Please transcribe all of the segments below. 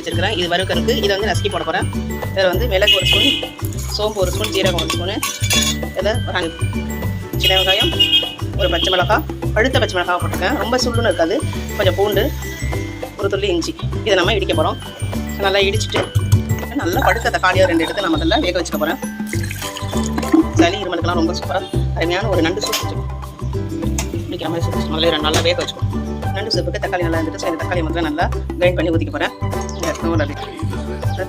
வச்சுருக்கிறேன். இது வறுக்கிறதுக்கு இதை வந்து நசுக்கி போட போகிறேன் இதில் வந்து மிளகு ஒரு ஸ்பூன் சோம்பு ஒரு ஸ்பூன் ஜீரகம் ஒரு ஸ்பூனு. இதில் ஒரு அஞ்சு சின்ன வெங்காயம் ஒரு பச்சை மிளகாய் பழுத்த பச்சை மிளகாய் போட்டிருக்கேன். ரொம்ப சுள்ளுன்னு இருக்காது. கொஞ்சம் பூண்டு ஒரு துள்ளி இஞ்சி. இதை நம்ம இடிக்க போகிறோம் நல்லா இடிச்சிட்டு நல்லா படுத்த தக்காளியாக ரெண்டு எடுத்து நம்ம அதில் வேக வச்சுக்க போகிறேன் சளி இருமலுக்கெல்லாம் ரொம்ப சூப்பராக அருமையான ஒரு நண்டு சூப் பிடிக்கிற மாதிரி சூப் முதல்ல ரெண்டு நல்லா வேக வச்சுக்கணும் நண்டு சூப்புக்கு தக்காளி நல்லா இருந்துட்டு சரி இந்த தக்காளி மட்டும் நல்லா கிரைண்ட் பண்ணி ஊற்றிக்க போகிறேன் இந்த தோல் அடி.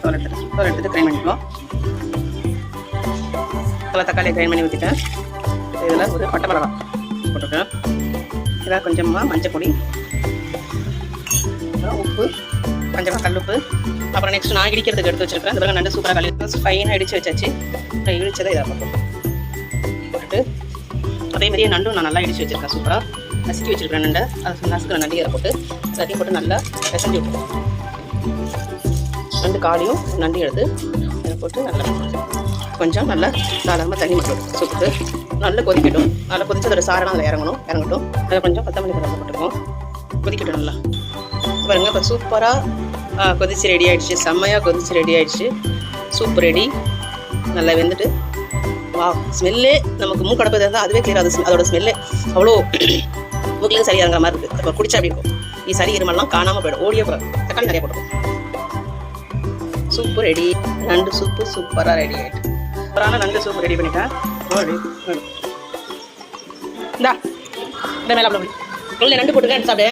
தோல் எடுத்துட்டு தோல் எடுத்துட்டு கிரைண்ட் பண்ணிக்குவோம் நல்லா தக்காளியை கிரைண்ட் பண்ணி ஊற்றிட்டேன் இதில் ஒரு பட்டை மிளகா போட்டுருக்கேன். இதாக கொஞ்சமாக மஞ்சள் பொடி உப்பு கொஞ்சமாக கல்லுப்பு அப்புறம் நெக்ஸ்ட் நான் இடிக்கிறதுக்கு எடுத்து வச்சிருக்கேன் இந்த பிறகு நண்டு சூப்பராக கழுவி ஃபைனாக இடித்து வச்சாச்சு. நான் இடிச்சதை இதாக பார்ப்போம் அதே மாதிரியே நண்டும் நான் நல்லா இடிச்சு வச்சிருக்கேன் சூப்பராக நசுக்கி வச்சிருக்கேன் நண்டை. அது நசுக்கிற நண்டு போட்டு எல்லாத்தையும் போட்டு நல்லா பிசைஞ்சு விட்டுருவோம் நண்டு காலையும் நண்டி எடுத்து அதை போட்டு நல்லா கொஞ்சம் நல்லா சாதாரணமாக தண்ணி மட்டும் சுட்டு நல்லா கொதிக்கட்டும். நல்லா கொதிச்சு அதோட சாரெல்லாம் அதில் இறங்கணும். இறங்கட்டும். அதை கொஞ்சம் கொத்தமல்லி கலந்து போட்டுக்குவோம் கொதிக்கட்டும் நல்லா. பாருங்க இப்போ சூப்பராக கொதிச்சு ரெடி ஆகிடுச்சு செம்மையாக கொதிச்சு ரெடி ஆகிடுச்சு சூப் ரெடி நல்லா வெந்துட்டு வா ஸ்மெல்லே நமக்கு மூக்கு அடப்பது இருந்தால் அதுவே கிளியர் அது அதோட ஸ்மெல்லே அவ்வளோ மூக்கிலையும் சரி இறங்குற மாதிரி இருக்குது அப்போ குடிச்சா அப்படி இருக்கும்? நீ சளி இருமல்லாம் காணாமல் போயிடும். ஓடியே போகிற தக்காளி நிறைய போட்டுக்கும் சூப்பு ரெடி நண்டு சூப்பு சூப்பராக ரெடி ஆகிட்டு சூப்பரான நண்டு சூப்பு ரெடி பண்ணிட்டேன். இந்தா இந்த மேலே அப்படி நண்டு போட்டுக்க எடுத்து சாப்பிடு.